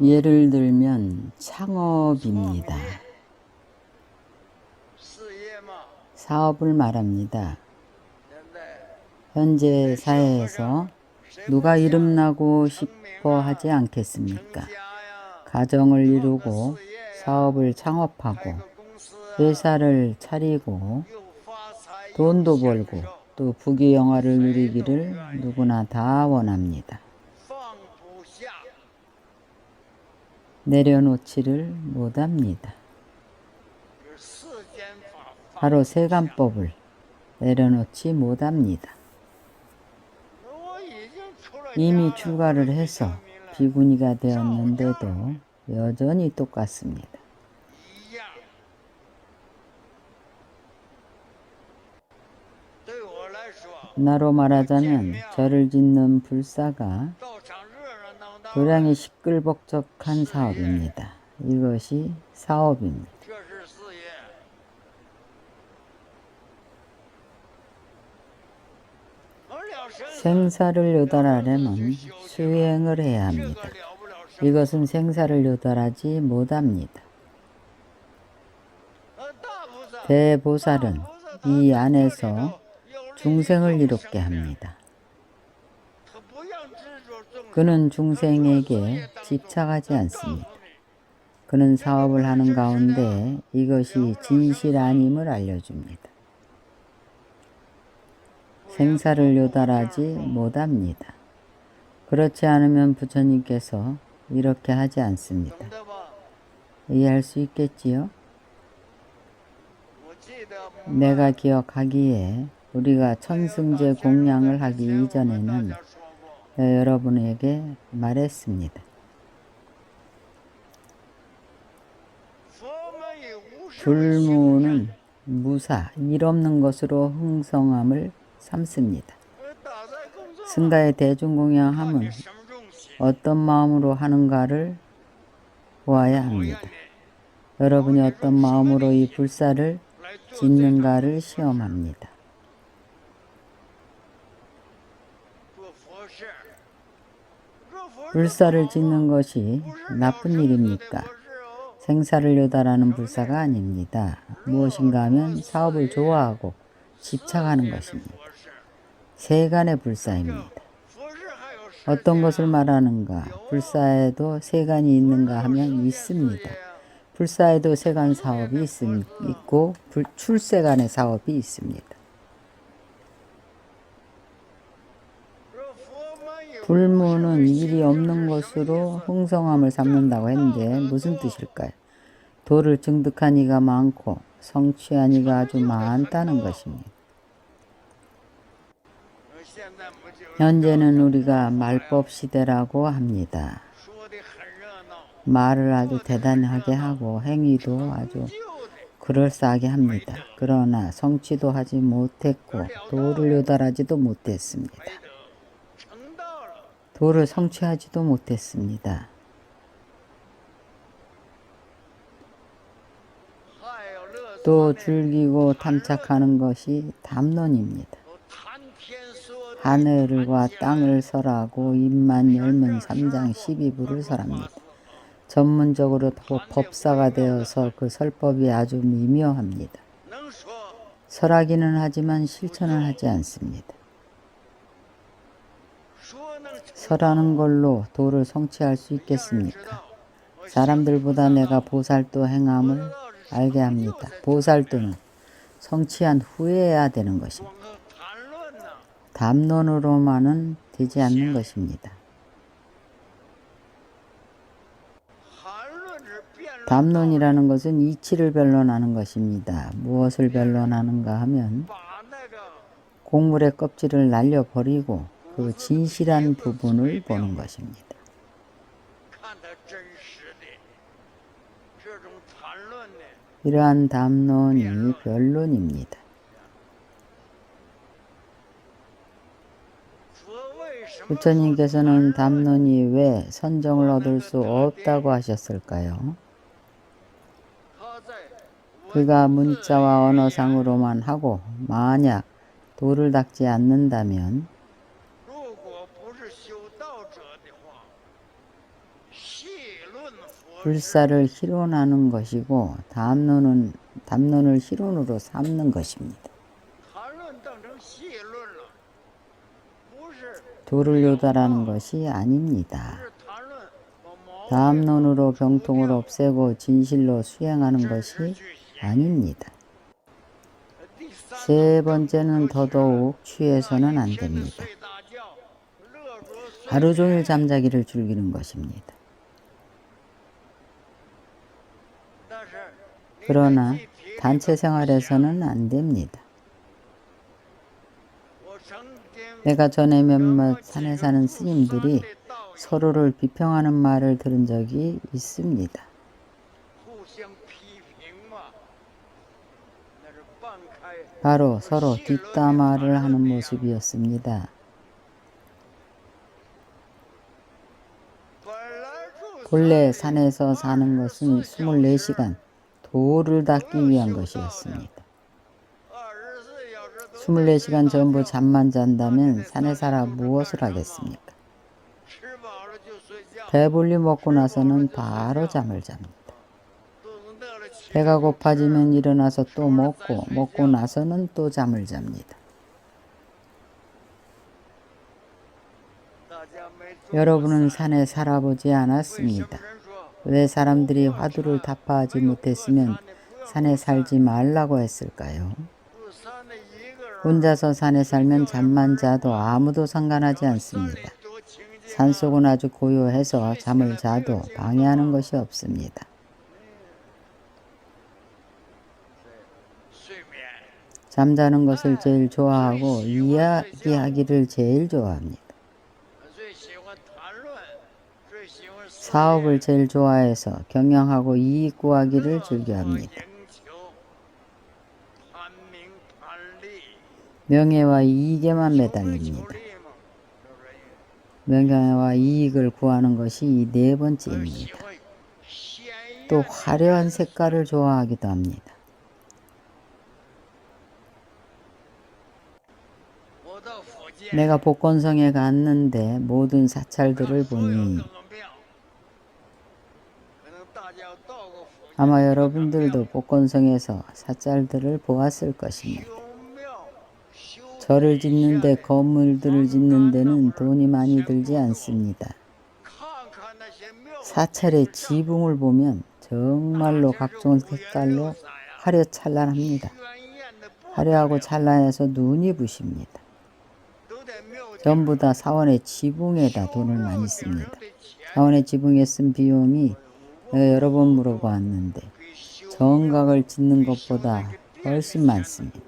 예를 들면 창업입니다. 사업을 말합니다. 현재 사회에서 누가 이름나고 싶어 하지 않겠습니까? 가정을 이루고 사업을 창업하고 회사를 차리고 돈도 벌고 또 부귀영화를 누리기를 누구나 다 원합니다. 내려놓지를 못합니다. 바로 세간법을 내려놓지 못합니다. 이미 출가를 해서 비구니가 되었는데도 여전히 똑같습니다. 나로 말하자면 저를 짓는 불사가 도량이 시끌벅적한 사업입니다. 이것이 사업입니다. 생사를 요달하려면 수행을 해야 합니다. 이것은 생사를 요달하지 못합니다. 대보살은 이 안에서 중생을 이롭게 합니다. 그는 중생에게 집착하지 않습니다. 그는 사업을 하는 가운데 이것이 진실 아님을 알려줍니다. 생사를 요달하지 못합니다. 그렇지 않으면 부처님께서 이렇게 하지 않습니다. 이해할 수 있겠지요? 내가 기억하기에 우리가 천승제 공양을 하기 이전에는 어, 여러분에게 말했습니다. 불무는 무사, 일 없는 것으로 흥성함을 삼습니다. 승가의 대중공양함은 어떤 마음으로 하는가를 보아야 합니다. 여러분이 어떤 마음으로 이 불사를 짓는가를 시험합니다. 불사를 짓는 것이 나쁜 일입니까? 생사를 요다라는 불사가 아닙니다. 무엇인가 하면 사업을 좋아하고 집착하는 것입니다. 세간의 불사입니다. 어떤 것을 말하는가? 불사에도 세간이 있는가 하면 있습니다. 불사에도 세간 사업이 있음, 있고 불, 출세간의 사업이 있습니다. 불문은 일이 없는 것으로 흥성함을 삼는다고 했는데 무슨 뜻일까요? 도를 증득한 이가 많고 성취한 이가 아주 많다는 것입니다. 현재는 우리가 말법 시대라고 합니다. 말을 아주 대단하게 하고 행위도 아주 그럴싸하게 합니다. 그러나 성취도 하지 못했고 도를 요달하지도 못했습니다. 도를 성취하지도 못했습니다. 또 즐기고 탐착하는 것이 담론입니다. 하늘과 땅을 설하고 입만 열면 3장 12부를 설합니다. 전문적으로 법사가 되어서 그 설법이 아주 미묘합니다. 설하기는 하지만 실천을 하지 않습니다. 설하는 걸로 도를 성취할 수 있겠습니까? 사람들보다 내가 보살도 행함을 알게 합니다. 보살도는 성취한 후에야 되는 것입니다. 담론으로만은 되지 않는 것입니다. 담론이라는 것은 이치를 변론하는 것입니다. 무엇을 변론하는가 하면 곡물의 껍질을 날려버리고 그 진실한 부분을 보는 것입니다. 이러한 담론이 변론입니다. 부처님께서는 담론이 왜 선정을 얻을 수 없다고 하셨을까요? 그가 문자와 언어상으로만 하고 만약 도를 닦지 않는다면 불사를 희론하는 것이고 담론은 담론을 희론으로 삼는 것입니다. 도를 요다라는 것이 아닙니다. 담론으로 병통을 없애고 진실로 수행하는 것이 아닙니다. 세 번째는 더더욱 취해서는 안 됩니다. 하루 종일 잠자기를 즐기는 것입니다. 그러나 단체 생활에서는 안 됩니다. 내가 전에 몇몇 산에 사는 스님들이 서로를 비평하는 말을 들은 적이 있습니다. 바로 서로 뒷담화를 하는 모습이었습니다. 본래 산에서 사는 것은 24시간 도를 닦기 위한 것이었습니다. 24시간 전부 잠만 잔다면 산에 살아 무엇을 하겠습니까? 배불리 먹고 나서는 바로 잠을 잡니다. 배가 고파지면 일어나서 또 먹고 먹고 나서는 또 잠을 잡니다. 여러분은 산에 살아보지 않았습니다. 왜 사람들이 화두를 답하지 못했으면 산에 살지 말라고 했을까요? 혼자서 산에 살면 잠만 자도 아무도 상관하지 않습니다. 산속은 아주 고요해서 잠을 자도 방해하는 것이 없습니다. 잠자는 것을 제일 좋아하고 이야기하기를 제일 좋아합니다. 사업을 제일 좋아해서 경영하고 이익 구하기를 즐겨합니다. 명예와 이익에만 매달립니다. 명예와 이익을 구하는 것이 이 네 번째입니다. 또 화려한 색깔을 좋아하기도 합니다. 내가 복건성에 갔는데 모든 사찰들을 보니 아마 여러분들도 복권성에서 사찰들을 보았을 것입니다. 절을 짓는데 건물들을 짓는 데는 돈이 많이 들지 않습니다. 사찰의 지붕을 보면 정말로 각종 색깔로 화려찬란합니다. 화려하고 찬란해서 눈이 부십니다. 전부 다 사원의 지붕에다 돈을 많이 씁니다. 사원의 지붕에 쓴 비용이 여러 번 물어보았는데 정각을 짓는 것보다 훨씬 많습니다.